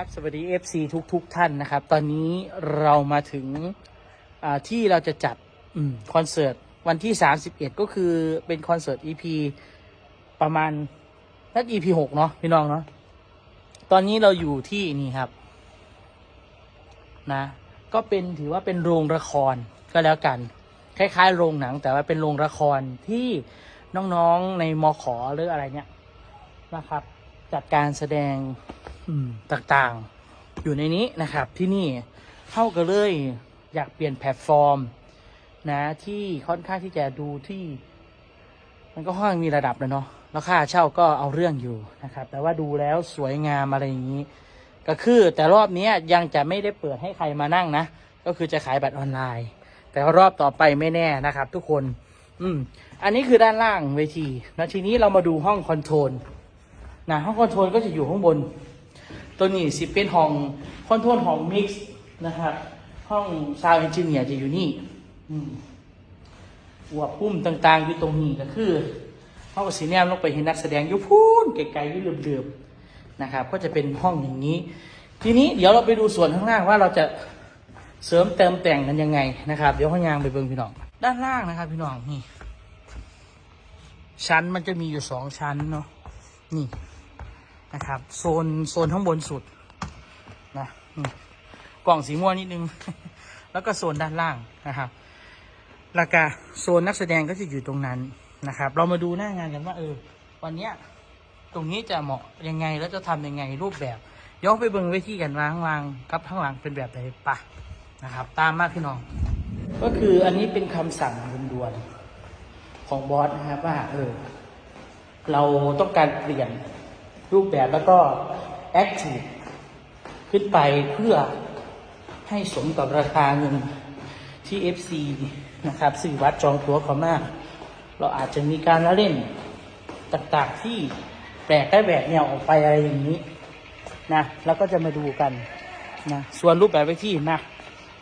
ครับสวัสดี FC ทุกทุกท่านนะครับ ตอนนี้เรามาถึงที่เราจะจัดอคอนเสิร์ตวันที่ 31 ก็คือเป็นคอนเสิร์ต EP ประมาณนัด EP 6 เนาะพี่น้องเนาะตอนนี้เราอยู่ที่นี่ครับนะ ก็เป็นถือว่าเป็นโรงละครก็แล้วกัน คล้ายๆ โรงหนัง แต่ว่าเป็นโรงละครที่น้องๆในมขอหรืออะไรเนี่ยนะครับ จัดการแสดง ต่างๆ อยู่ในนี้นะครับที่นี่เข้ากันเลยอยากเปลี่ยนแพลตฟอร์ม นะที่ค่อนข้างที่จะดูที่ มันก็ค่องมีระดับนะเนาะแล้วค่าเช่าก็เอาเรื่องอยู่นะครับ แต่ว่าดูแล้วสวยงามอะไรอย่างนี้ ก็คือแต่รอบนี้ยังจะไม่ได้เปิดให้ใครมานั่งนะ ก็คือจะขายบัตรออนไลน์ แต่รอบต่อไปไม่แน่นะครับ ทุกคน อืม อันนี้คือด้านล่างเวทีแล้วทีนี้เรามาดูห้องคอนโทรลนะห้องคอนโทรลก็จะอยู่ข้างบน ตัวนี้สิเป็นห้องคอนโทรลของมิกซ์นะครับ ห้องซาวเอนจิเนียร์จะอยู่นี่อืมหัวพุ่มต่าง ๆ อยู่ตรงนี้ก็คือห้องสีแนมลงไปเห็นนักแสดงอยู่พูนไกลๆอยู่เดือบๆนะครับ ก็จะเป็นห้องอย่างนี้ ทีนี้เดี๋ยวเราไปดูส่วนข้างล่างว่าเราจะเสริมเติมแต่งกันยังไงนะครับ เดี๋ยวข้างยางไปเบิ่งพี่น้อง ด้านล่างนะครับ พี่น้องนี่ชั้นมันจะมีอยู่สองชั้นเนาะนี่ นะครับ โซนโซนข้างบนสุดนะกล่องสีม่วงนิดนึง แล้วก็โซนด้านล่างนะครับแล้วก็โซนนักแสดงก็จะอยู่ตรงนั้นนะครับ เรามาดูหน้างานกันว่าเออวันเนี้ยตรงนี้จะเหมาะยังไงแล้วจะทำยังไงรูปแบบเดี๋ยวไปเบิ่งเวทีกันวาข้างล่างกับข้างหลังเป็นแบบไหนปะนะครับ ตามมาพี่น้อง ก็คืออันนี้เป็นคำสั่งด่วนๆของบอสนะครับว่าเออเราต้องการเปลี่ยน รูปแบบแล้วก็แอคทีฟขึ้นไปเพื่อให้สมกับราคาเงินที่ FC นะครับสื่อวัดจองตัวเขามาก เราอาจจะมีการละเล่นต่างๆที่แปลกได้แบบแนวออกไปอะไรอย่างนี้นะแล้วก็จะมาดูกันนะส่วนรูปแบบเวทีนะ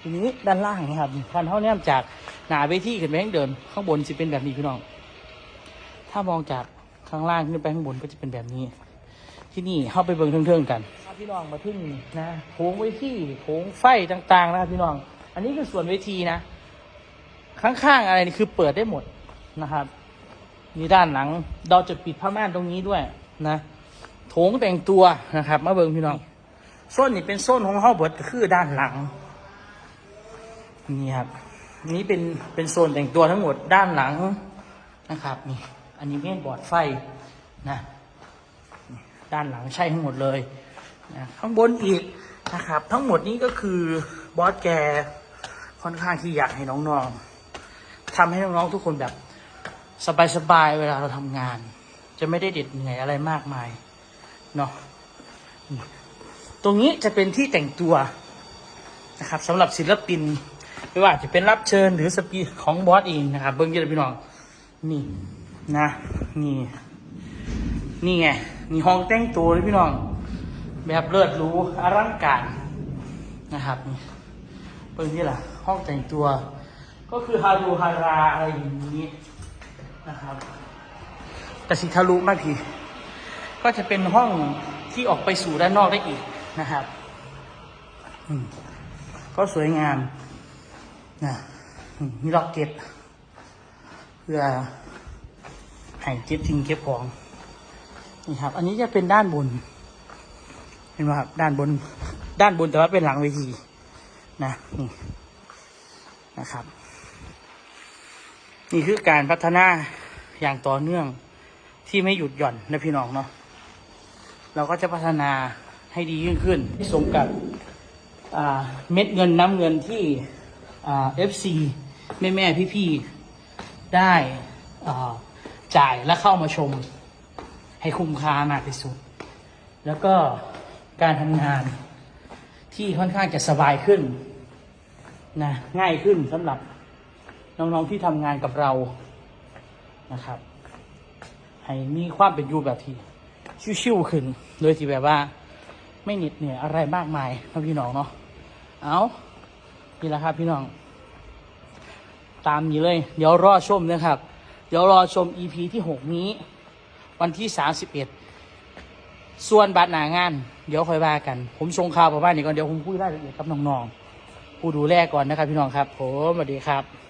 ทีนี้ด้านล่างนะครับพันเท่านี้จากหนาเวทีขึ้นไปข้างเดินข้างบนจะเป็นแบบนี้พี่น้อง ถ้ามองจากข้างล่างขึ้นไปข้างบนก็จะเป็นแบบนี้ ที่นี่เข้าไปเบิ่งเทิงๆกันพี่น้องมาทึ่งนะโค้งเวทีโค้งไฟต่าง ๆ นะครับพี่น้อง อันนี้คือส่วนเวทีนะ ข้างๆอะไรนี่คือเปิดได้หมดนะครับนี่ด้านหลังเราจะปิดผ้าม่านตรงนี้ด้วยนะโถงแต่งตัวนะครับ มาเบิ่งพี่น้องโซนนี่เป็นโซนของเฮาเบิดก็คือด้านหลังนี่ครับนี่เป็นเป็นโซนแต่งตัวทั้งหมดด้านหลังนะครับนี่อันนี้เมนบอร์ดไฟนะนี่ ด้านหลังใช่ทั้งหมดเลยนะข้างบนอีกนะครับ ทั้งหมดนี้ก็คือบอสแกค่อนข้างที่อยากให้น้องๆทำให้น้องๆทุกคนแบบสบายๆเวลาเราทำงาน จะไม่ได้เด็ดเหนื่อยอะไรมากมายเนาะตรงนี้จะเป็นที่แต่งตัวนะครับสำหรับศิลปินไม่ว่าจะเป็นรับเชิญหรือสปีของบอสเองนะครับ เบิ้งเยอะพี่น้องนี่นะ นี่ นี่ไง นี่ห้องแต่งตัวเลยพี่น้อง แบบเลิศหรูอลังการนะครับนี่เปิดนี่แหละห้องแต่งตัว ก็คือฮารูฮาราอะไรอย่างนี้นะครับแต่สิทะลุมากทีก็จะเป็นห้องที่ออกไปสู่ด้านนอกได้อีกนะครับก็สวยงามนะมีล็อกเก็ตเพื่อให้เก็บทิ้งเก็บของ นี่ครับ อันนี้จะเป็นด้านบน เห็นไหมครับ ด้านบน ด้านบนแต่ว่าเป็นหลังเวทีนะนี่นะครับ นี่คือการพัฒนาอย่างต่อเนื่องที่ไม่หยุดหย่อนนะพี่น้องเนาะเราก็จะพัฒนาให้ดียิ่งขึ้นที่สมกับเม็ดเงินน้ำเงินที่อ่า FC แม่แม่พี่พี่ๆได้จ่ายและเข้ามาชม ให้คุ้มค่ามากที่สุด แล้วก็การทำงานที่ค่อนข้างจะสบายขึ้นนะง่ายขึ้นสำหรับน้องๆที่ทำงานกับเรานะครับ ให้มีความเป็นอยู่แบบที่ชิวๆขึ้น โดยที่แบบว่า ไม่เหน็ดเหนื่อยอะไรมากมายนะพี่น้องเนาะเอานี่แหละครับพี่น้อง ตามนี้เลย เดี๋ยวรอชมนะครับ เดี๋ยวรอชม EP ที่ 6 นี้ วันที่สามสิบเอ็ดส่วนบัตรหนางาน เดี๋ยวค่อยว่ากัน ผมชงข่าวประมาณนี้ก่อนเดี๋ยวผมคุยรายละเอียดกับน้องๆผู้ดูแลก่อนนะครับพี่น้องครับ ผมสวัสดีครับ